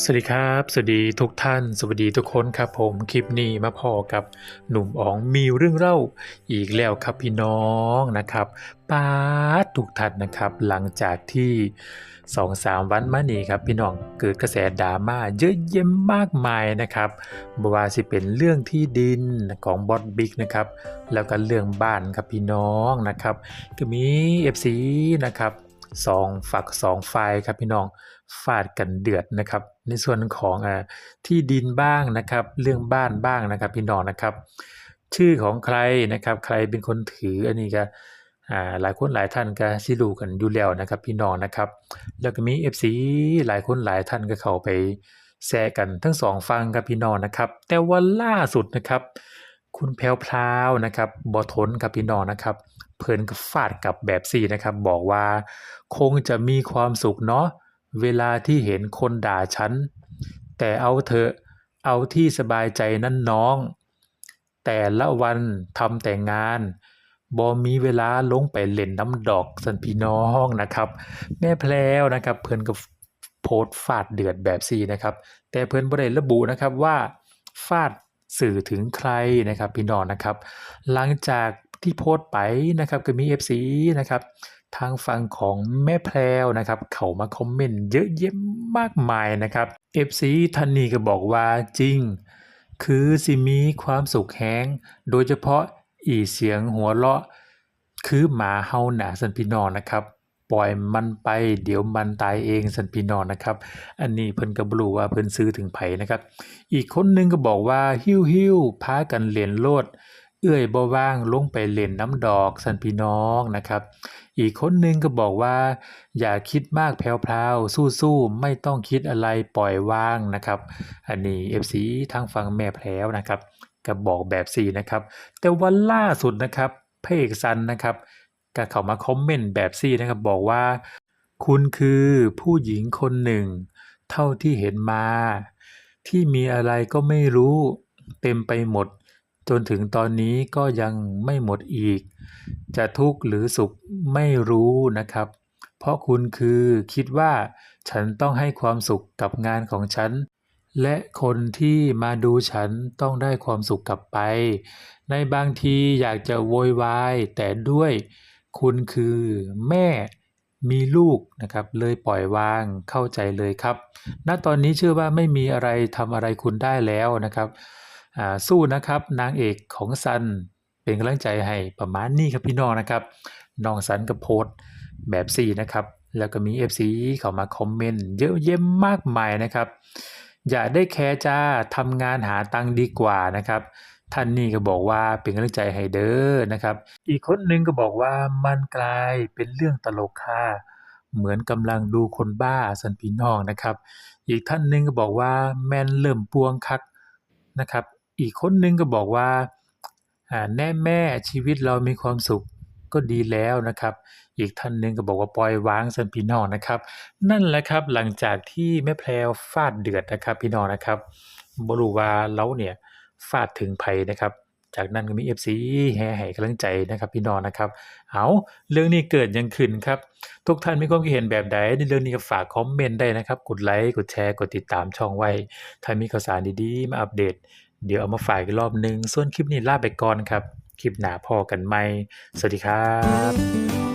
สวัสดีครับ สวัสดีทุกท่าน สวัสดีทุกคนครับผมคลิปนี้มาพอกับหนุ่มอ๋องมีเรื่องเล่าอีกแล้วครับพี่น้องนะครับป้าทุกท่านนะครับ หลังจากที่สองสามวันมานี้ครับพี่น้องเกิดกระแสดราม่าเยอะแยะมากมายนะครับบว่าสิเป็นเรื่องที่ดินของบอสบิ๊กนะครับแล้วก็เรื่องบ้านครับพี่น้องนะครับก็มี FC นะครับสองฝักสองฝ่ายครับพี่น้อง ฟาดกันเดือดนะครับ ในส่วนของอที่ดินบ้างนะครับ เรื่องบ้านบ้างนะครับ พี่น้องนะครับ ชื่อของใครนะครับ ใครเป็นคนถืออันนี้ก็อ่าหลายคนหลายท่านก็สิรู้กันอยู่แล้วนะครับ พี่น้องนะครับ แล้วก็มี FC หลายคนหลายท่านก็เข้าไปแชร์กันทั้งสองฟังครับพี่น้องนะครับ แต่ว่าล่าสุดนะครับ คุณแพรวพราวนะครับบอทนครับพี่น้องนะครับ เพิ่นก็ฟาดกับแบบสี่นะครับ บอกว่าคงจะมีความสุขเนาะ เวลาที่เห็นคนด่าฉัน แต่เอาเถอะเอาที่สบายใจนั่นน้อง แต่ละวันทำแต่งานบ่มีเวลาลงไปเล่นน้ำดอกสันพี่น้องนะครับ แม่แพรวนะครับ เพิ่อนก็โพสฟาดเดือดแบบสี่นะครับ แต่เพิ่อนบ่ได้ระบุนะครับว่าฟาดสื่อถึงใครนะครับพี่น้องนะครับ หลังจากที่โพสต์ไปนะครับก็มี FC นะครับ ทางฝั่งของแม่แพรวนะครับ เขามาคอมเมนต์เยอะแยะมากมายนะครับ FC ท่านนี้ก็บอกว่าจริง คือสิมีความสุขแฮงโดยเฉพาะอีเสียงหัวเราะ คือหมาเฮาหนาสันพี่นองนะครับปล่อยมันไปเดี๋ยวมันตายเองสันพี่นองนะครับ อันนี้เพิ่นก็บ่รู้ว่าเพิ่นซื้อถึงไผนะครับ อีกคนนึงก็บอกว่าหิ้วหิ้วพากันเล่นโลด เอื้อยบ่ว่างลงไปเล่นน้ำดอกสันพี่น้องนะครับ อีกคนหนึงก็บอกว่า อย่าคิดมากแพรวๆสู้ๆไม่ต้องคิดอะไรปล่อยวางนะครับ อันนี้ FC ทางฝั่งแม่แพรวนะครับก็บอกแบบสี่นะครับ แต่วันล่าสุดนะครับเอกซันนะครับก็เข้ามาคอมเมนต์แบบสี่นะครับ บอกว่า คุณคือผู้หญิงคนหนึ่ง เท่าที่เห็นมา ที่มีอะไรก็ไม่รู้ เต็มไปหมด จนถึงตอนนี้ก็ยังไม่หมดอีก จะทุกข์หรือสุขไม่รู้นะครับ เพราะคุณคือคิดว่าฉันต้องให้ความสุขกับงานของฉัน และคนที่มาดูฉันต้องได้ความสุขกลับไป ในบางทีอยากจะโวยวายแต่ด้วยคุณคือแม่มีลูกนะครับเลยปล่อยวางเข้าใจเลยครับ ณตอนนี้เชื่อว่าไม่มีอะไรทำอะไรคุณได้แล้วนะครับ สู้นะครับนางเอกของซันเป็นกำลังใจให้ประมาณนี้ครับพี่น้องนะครับน้องซันก็โพสต์แบบสี่นะครับแล้วก็มี FC เข้ามาคอมเมนต์เยอะแยะมากมายนะครับ อย่าได้แคร์จ้าทำงานหาตังดีกว่านะครับท่านนี่ก็บอกว่าเป็นกำลังใจให้เด้อนะครับ อีกคนหนึงก็บอกว่ามันกลายเป็นเรื่องตลกค่ะเหมือนกำลังดูคนบ้าสันพี่น้องนะครับ อีกท่านหนึงก็บอกว่าแม่นเริ่มปวงคักนะครับ อีกคนหนึงก็บอกว่าแน่แม่ชีวิตเรามีความสุขก็ดีแล้วนะครับ อีกท่านหนึงก็บอกว่าปล่อยวางสันพี่น้องนะครับ นั่นแหละครับหลังจากที่แม่แพรวฟาดเดือดนะครับพี่น้องนะครับบรูวาเราเนี่ยฟาดถึงไผนะครับ จากนั้นก็มี FC แห่ให้กำลังใจนะครับพี่น้องนะครับ เอาเรื่องนี้เกิดยังขึ้นครับ ทุกท่านมีความคิดเห็นแบบใดในเรื่องนี้ก็ฝากคอมเมนต์ได้นะครับ กดไลค์กดแชร์กดติดตามช่องไว้ ถ้ามีข่าวสารดีๆ มาอัปเดต เดี๋ยวเอามาฝากอีกรอบหนึง ส่วนคลิปนี้ลาไปก่อนครับ คลิปหนาพอกันไหม สวัสดีครับ